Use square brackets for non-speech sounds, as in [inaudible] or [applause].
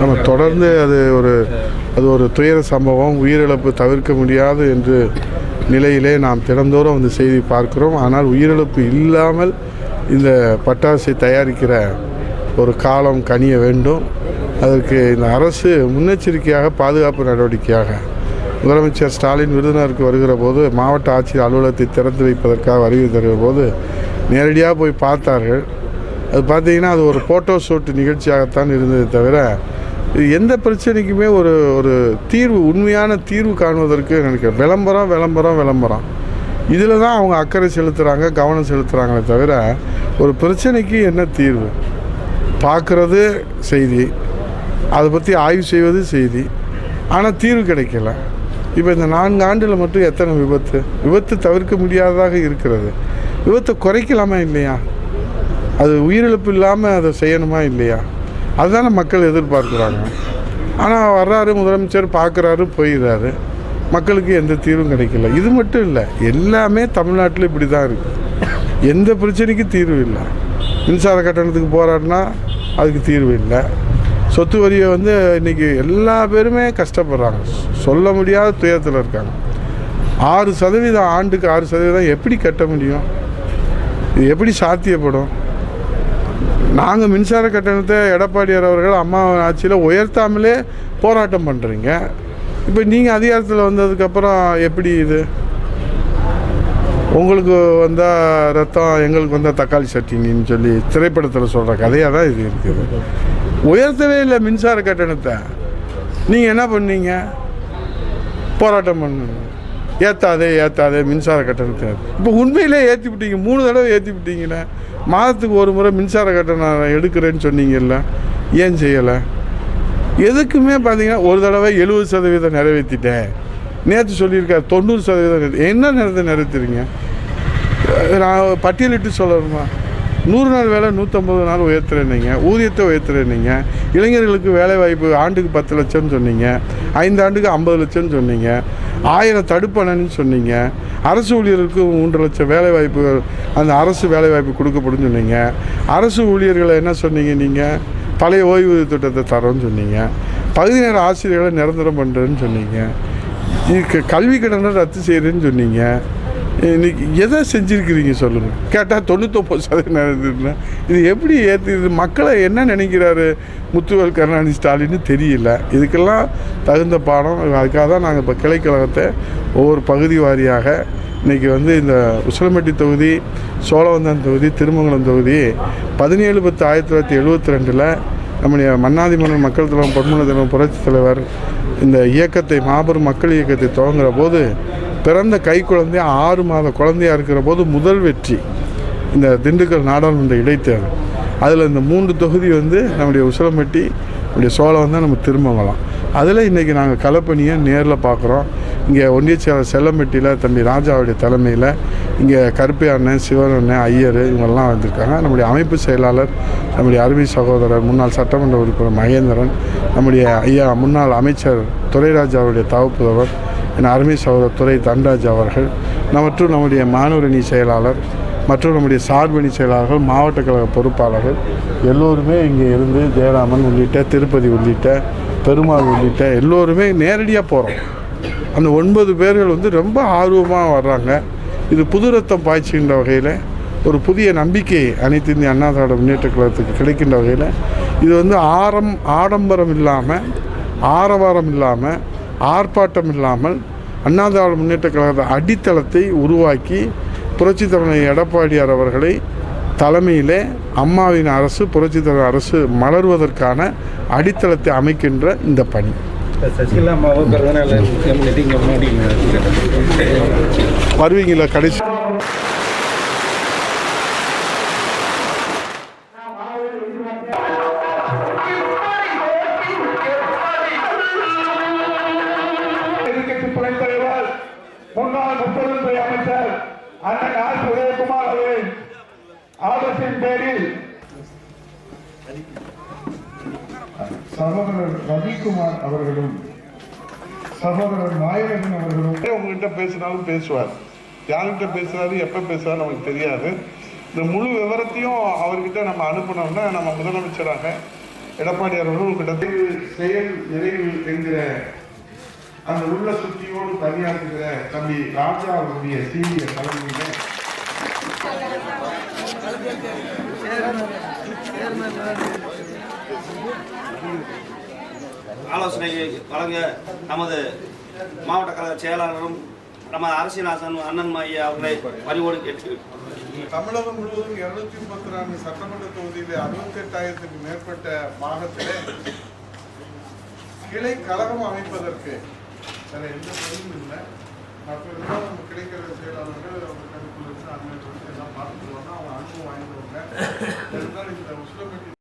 நம்ம தொடர்ந்து அது ஒரு அது ஒரு துயர சம்பவம் உயிரிழப்பு தவிர்க்க முடியாது என்று நிலையிலே நாம் தினந்தோறும் அந்த செய்தி பார்க்கிறோம். ஆனால் உயிரிழப்பு இல்லாமல் இந்த பட்டாசை தயாரிக்கிற ஒரு காலம் கனிய வேண்டும். அதற்கு இந்த அரசு முன்னெச்சரிக்கையாக பாதுகாப்பு நடவடிக்கையாக முதலமைச்சர் ஸ்டாலின் விருதுநகருக்கு வருகிற போது மாவட்ட ஆட்சியர் அலுவலகத்தை திறந்து வைப்பதற்காக வருகை தருகிற போது நேரடியாக போய் பார்த்தார்கள். அது பார்த்தீங்கன்னா அது ஒரு ஃபோட்டோ ஷூட் நிகழ்ச்சியாகத்தான் இருந்தது தவிர இது எந்த பிரச்சனைக்குமே ஒரு ஒரு தீர்வு உண்மையான தீர்வு காணுவதற்கு எனக்கு விளம்பரம் விளம்பரம் விளம்பரம். இதில் தான் அவங்க அக்கறை செலுத்துகிறாங்க கவனம் செலுத்துகிறாங்களே தவிர ஒரு பிரச்சனைக்கு என்ன தீர்வு? பார்க்குறது செய்தி. அதை பற்றி ஆய்வு செய்வது செய்தி. ஆனால் தீர்வு கிடைக்கல. இப்போ இந்த நான்கு ஆண்டில் மட்டும் எத்தனை விபத்து? விபத்து தவிர்க்க முடியாததாக இருக்கிறது. விபத்தை குறைக்கலாமா இல்லையா? அது உயிரிழப்பு இல்லாமல் அதை செய்யணுமா இல்லையா? அதுதானே மக்கள் எதிர்பார்க்குறாங்க. ஆனால் வர்றாரு முதலமைச்சர் பார்க்குறாரு போயிடுறாரு. மக்களுக்கு எந்த தீர்வும் கிடைக்கல. இது மட்டும் இல்லை எல்லாமே தமிழ்நாட்டில் இப்படி தான் இருக்குது எந்த பிரச்சனைக்கும் தீர்வு இல்லை. மின்சார கட்டணத்துக்கு போராடினா அதுக்கு தீர்வு இல்லை. சொத்து வரியை வந்து இன்றைக்கி எல்லா பேருமே கஷ்டப்படுறாங்க. சொல்ல முடியாத துயரத்தில் இருக்காங்க. ஆறு சதவீதம் ஆண்டுக்கு ஆறு சதவீதம் எப்படி கட்ட முடியும்? இது எப்படி சாத்தியப்படும்? நாங்கள் மின்சார கட்டணத்தை எடப்பாடியார் அவர்கள் அம்மா ஆட்சியில் உயர்த்தாமலே போராட்டம் பண்ணுறீங்க இப்போ நீங்கள் அதிகாரத்தில் வந்ததுக்கப்புறம் எப்படி இது? உங்களுக்கு வந்தால் ரத்தம் எங்களுக்கு வந்தால் தக்காளி சட்டினின்னு சொல்லி திரைப்படத்தில் சொல்கிற கதையாக தான் இது இருக்குது. உயர்த்தவே இல்லை மின்சார கட்டணத்தை. நீங்கள் என்ன பண்ணீங்க? போராட்டம் பண்ணுங்க ஏற்றாதே ஏற்றாதே மின்சார கட்டணத்தை. இப்போ உண்மையிலே ஏற்றி விட்டீங்க மூணு தடவை ஏற்றி விட்டீங்களே மாதத்துக்கு ஒரு முறை மின்சார கட்டணம் எடுக்கிறேன்னு சொன்னீங்கல்ல ஏன் செய்யலை? எதுக்குமே பார்த்தீங்கன்னா ஒரு தடவை எழுபது சதவீதம் நிறைவேற்றிட்டேன் நேற்று சொல்லியிருக்காரு தொண்ணூறு சதவீதம் என்ன நேரத்தை நிறைவேற்றுறீங்க நான் பட்டியலிட்டு சொல்லணுமா? நூறு நாள் வேலை நூற்றம்பது நாள் உயர்த்துறேன்னீங்க. ஊதியத்தை உயர்த்துறேன்னீங்க. இளைஞர்களுக்கு வேலைவாய்ப்பு ஆண்டுக்கு பத்து லட்சம்னு சொன்னீங்க. ஐந்து ஆண்டுக்கு ஐம்பது லட்சம்னு சொன்னீங்க. ஆயிரம் தடுப்பணைன்னு சொன்னீங்க. அரசு ஊழியர்களுக்கு மூன்று லட்சம் வேலைவாய்ப்பு அந்த அரசு வேலைவாய்ப்பு கொடுக்கப்படும் சொன்னீங்க. அரசு ஊழியர்களை என்ன சொன்னீங்க நீங்கள் பழைய ஓய்வூதிய திட்டத்தை தரோன்னு சொன்னீங்க. பகுதி நேர ஆசிரியர்களை நிரந்தரம் பண்ணுறேன்னு சொன்னீங்க. இதுக்கு கல்வி கடனை ரத்து செய்கிறேன்னு சொன்னீங்க. இன்னைக்கு எதை செஞ்சுருக்கிறீங்க சொல்லுங்கள் கேட்டால் தொண்ணூத்தொம்பது சதவீதம் நடந்துருந்தேன் இது எப்படி ஏற்று இது மக்களை என்ன நினைக்கிறாரு முத்துவேல் கருணாநிதி ஸ்டாலின்னு தெரியல. இதுக்கெல்லாம் தகுந்த பாடம் அதுக்காக தான் நாங்கள் இப்போ கிளைக்கழகத்தை ஒவ்வொரு பகுதி வாரியாக இன்றைக்கி வந்து இந்த உசிலம்பட்டி தொகுதி சோழவந்தன் தொகுதி திருமங்கலம் தொகுதி பதினேழு பத்து ஆயிரத்தி தொள்ளாயிரத்தி எழுபத்தி ரெண்டில் நம்முடைய மன்னாதி மக்கள் தலைவர் பொன்முன தலைவர் புரட்சி தலைவர் இந்த இயக்கத்தை மாபெரும் மக்கள் இயக்கத்தை துவங்குற போது பிறந்த கை குழந்தை ஆறு மாத குழந்தையா இருக்கிற போது முதல் வெற்றி இந்த திண்டுக்கல் நாடாளுமன்ற இடைத்தேர்தல். அதில் இந்த மூன்று தொகுதி வந்து நம்முடைய உசிலம்பட்டி நம்முடைய சோழம் தான் நம்ம திரும்ப வரலாம். அதில் இன்றைக்கி நாங்கள் கலப்பணியை நேரில் பார்க்குறோம் இங்கே ஒன்றிய செயலர் செல்லம்பட்டியில் தம்பி ராஜாவுடைய தலைமையில் இங்கே கருப்பை அண்ணன் சிவன் அண்ணன் ஐயர் இவங்கெல்லாம் வந்திருக்காங்க. நம்முடைய அமைப்பு செயலாளர் நம்முடைய அருமை சகோதரர் முன்னாள் சட்டமன்ற உறுப்பினர் மகேந்திரன் நம்முடைய ஐயா முன்னாள் அமைச்சர் துரைராஜ் தவப்புதவர் என் அருமை சகோதரர் துறை தன்ராஜ் அவர்கள் மற்றும் நம்முடைய மாணவரணி செயலாளர் மற்றும் நம்முடைய சார்பணி செயலாளர்கள் மாவட்ட கழக பொறுப்பாளர்கள் எல்லோருமே இங்கே இருந்து ஜெயராமன் உள்ளிட்ட திருப்பதி உள்ளிட்ட பெருமாள் உள்ளிட்ட எல்லோருமே நேரடியாக போகிறோம் அந்த ஒன்பது பேர்கள் வந்து ரொம்ப ஆர்வமாக வர்றாங்க. இது புது ரத்தம் பாய்ச்சுகின்ற வகையில் ஒரு புதிய நம்பிக்கை அனைத்து இந்திய அண்ணா திராவிட முன்னேற்ற கழகத்துக்கு கிடைக்கின்ற வகையில் இது வந்து ஆரம் ஆடம்பரம் இல்லாமல் ஆரவாரம் இல்லாமல் ஆர்ப்பாட்டம் இல்லாமல் அண்ணா திராவிட முன்னேற்ற கழகத்தை அடித்தளத்தை உருவாக்கி புரட்சி தமிழர் எடப்பாடியார் அவர்களை தலைமையிலே அம்மாவின் அரசு புரட்சி தலைவர் அரசு மலர்வதற்கான அடித்தளத்தை அமைக்கின்ற இந்த பணி. சசிகலா வருவீங்களா? கடைசி முத்தொழில்துறை அமைச்சர் அண்ணன் ஆர். உதயகுமார் அவர்களின் ஆலோசனையின் பேரில் சகோதரர் ரவிக்குமார் அவர்களும் சகோதரர் நாயகன் அவர்களும். உங்ககிட்ட பேசினாலும் பேசுவார். யார்கிட்ட பேசுறாரு எப்போ பேசுறாரு நமக்கு தெரியாது. இந்த முழு விவரத்தையும் அவர்கிட்ட நம்ம அனுப்பினோம்னா நம்ம முதலமைச்சராக எடப்பாடி அவர்கள் கிட்டத்தட்ட செயல் நிறைவு என்கிற அந்த உள்ள சுத்தியோடு பணியாற்றுகிற தம்பி ராஜா அவருடைய சீரிய தலைமையில ஆலோசனை வழங்க நமது மாவட்ட கழக செயலாளரும் நமது அரசியல் ஆசன் அண்ணன் ஐயா அவர்களை பணிவோடு கேட்டு தமிழகம் முழுவதும் இருநூத்தி முப்பத்தி நான்கு சட்டமன்ற தொகுதியில் அறுபத்தி எட்டாயிரத்துக்கு மேற்பட்ட மாவட்டத்திலே கிளை கழகம் அமைப்பதற்கு வேற எந்த பதிலும் இல்லை. மற்ற எல்லாம் நம்ம கிடைக்கிற செயலாளர்கள் அவங்க கருத்துல இருந்து அண்ணன் எல்லாம் பார்த்துட்டு வந்தா அவங்க அனுபவம் வாங்கிடுவாங்க [coughs] இருந்தாலும் இந்த உசிலம்பட்டி